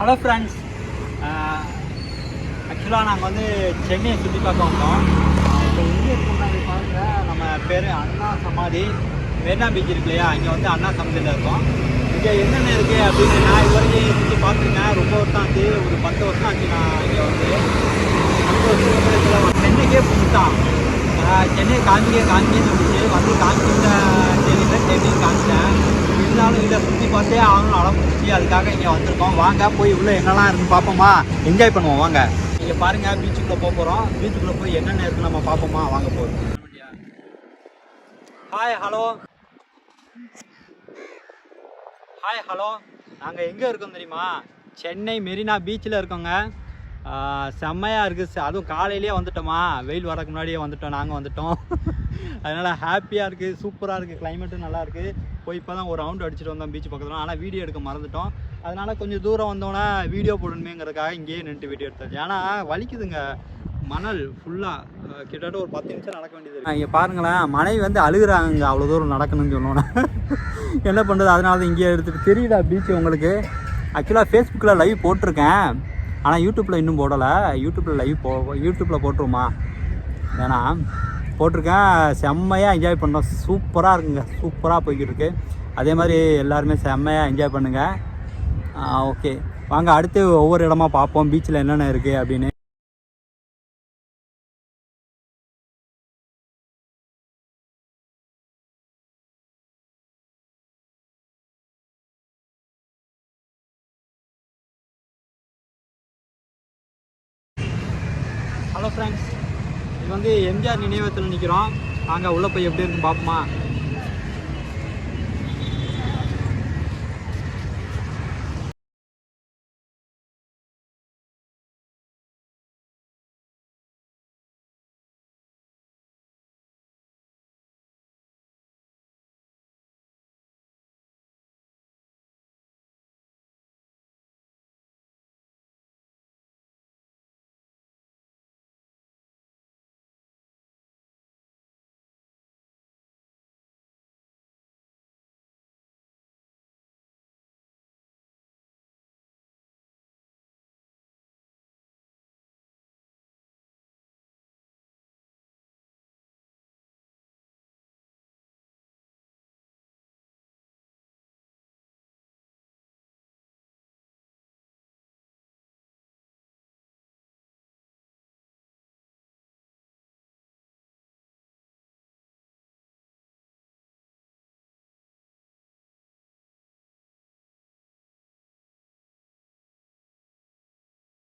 Hello friends ஆக்சுவலாக நாங்கள் வந்து சென்னையை சுற்றி பார்க்க வந்தோம். இப்போ இங்கே இருக்கோம்னா பாருங்க நம்ம பேர் அண்ணா சமாதி. மெரினா பீச் இருக்கு இல்லையா? இங்கே வந்து அண்ணா சமாதியில் இருக்கோம். இங்கே என்னென்ன இருக்குது அப்படின்னு நான் இது வரைக்கும் சுற்றி பார்த்துருக்கேன். ரொம்ப வருஷம் ஆச்சு. ஒரு பத்து வருஷம் ஆச்சு நான் இங்கே வந்து. பத்து வருஷம் சென்னைக்கே புதுசான் சென்னை காஞ்சிக்கே காஞ்சின்னு இருந்துச்சு வந்து காஞ்சிட்ட தெரியல சென்னை காமிச்சேன். இருந்தாலும் இதை சுற்றி பார்த்தே ஆகணும் அடம் பிடிச்சி அதுக்காக இங்கே வந்திருக்கோம். வாங்க போய் உள்ளே என்னெல்லாம் இருக்குன்னு பார்ப்போமா? என்ஜாய் பண்ணுவோம் வாங்க. இங்கே பாருங்கள் பீச்சுக்குள்ளே போக போகிறோம் பீச்சுக்குள்ளே போய் என்னென்ன இருக்குன்னு நம்ம பார்ப்போமா? வாங்க போகிறோம் ஹாய் ஹலோ ஹாய் ஹலோ நாங்கள் எங்கே இருக்கோம் தெரியுமா? சென்னை மெரினா பீச்சில் இருக்கோங்க. செம்மையாக இருக்குது அதுவும் காலையிலேயே வந்துட்டோமா. வெயில் வரக்கு முன்னாடியே வந்துட்டோம். நாங்கள் வந்துட்டோம். அதனால் ஹாப்பியாக இருக்குது சூப்பராக இருக்குது கிளைமேட்டும் நல்லா இருக்குது போய் இப்போ தான் ஒரு ரவுண்டு அடிச்சுட்டு வந்தோம் பீச் பக்கத்தில். ஆனால் வீடியோ எடுக்க மறந்துட்டோம். அதனால் கொஞ்சம் தூரம் வந்தோன்னே வீடியோ போடணுமேங்கிறதுக்காக இங்கேயே நின்று வீடியோ எடுத்தாச்சு ஏன்னா வலிக்குதுங்க. மணல் ஃபுல்லாக கிட்டத்தட்ட ஒரு பத்து நிமிஷம் நடக்க வேண்டியது இங்கே பாருங்களேன். மனைவி வந்து அழுகுறாங்க. அவ்வளோ தூரம் நடக்கணும்னு சொன்னோன்னே என்ன பண்ணுறது அதனால தான் இங்கேயே எடுத்துகிட்டு தெரியுதா பீச் உங்களுக்கு? ஆக்சுவலாக ஃபேஸ்புக்கில் லைவ் போட்டிருக்கேன். ஆனால் யூடியூப்பில் இன்னும் போடலை. யூடியூப்பில் லைவ் போ யூடியூப்பில் போட்டுருமா ஏன்னா போட்டிருக்கேன். செம்மையாக என்ஜாய் பண்ணோம். சூப்பராக இருக்குங்க. சூப்பராக போய்கிட்டு இருக்கு அதே மாதிரி எல்லாருமே செம்மையாக என்ஜாய் பண்ணுங்கள் ஓகே வாங்க அடுத்து ஒவ்வொரு இடமா பார்ப்போம். பீச்சில் என்னென்ன இருக்குது அப்படின்னு. ஹலோ ஃப்ரெண்ட்ஸ் இது வந்து எம்ஜிஆர் நினைவகத்தில் நிற்கிறோம் நாங்கள் உள்ளே போய் எப்படி இருக்குன்னு பார்ப்போமா?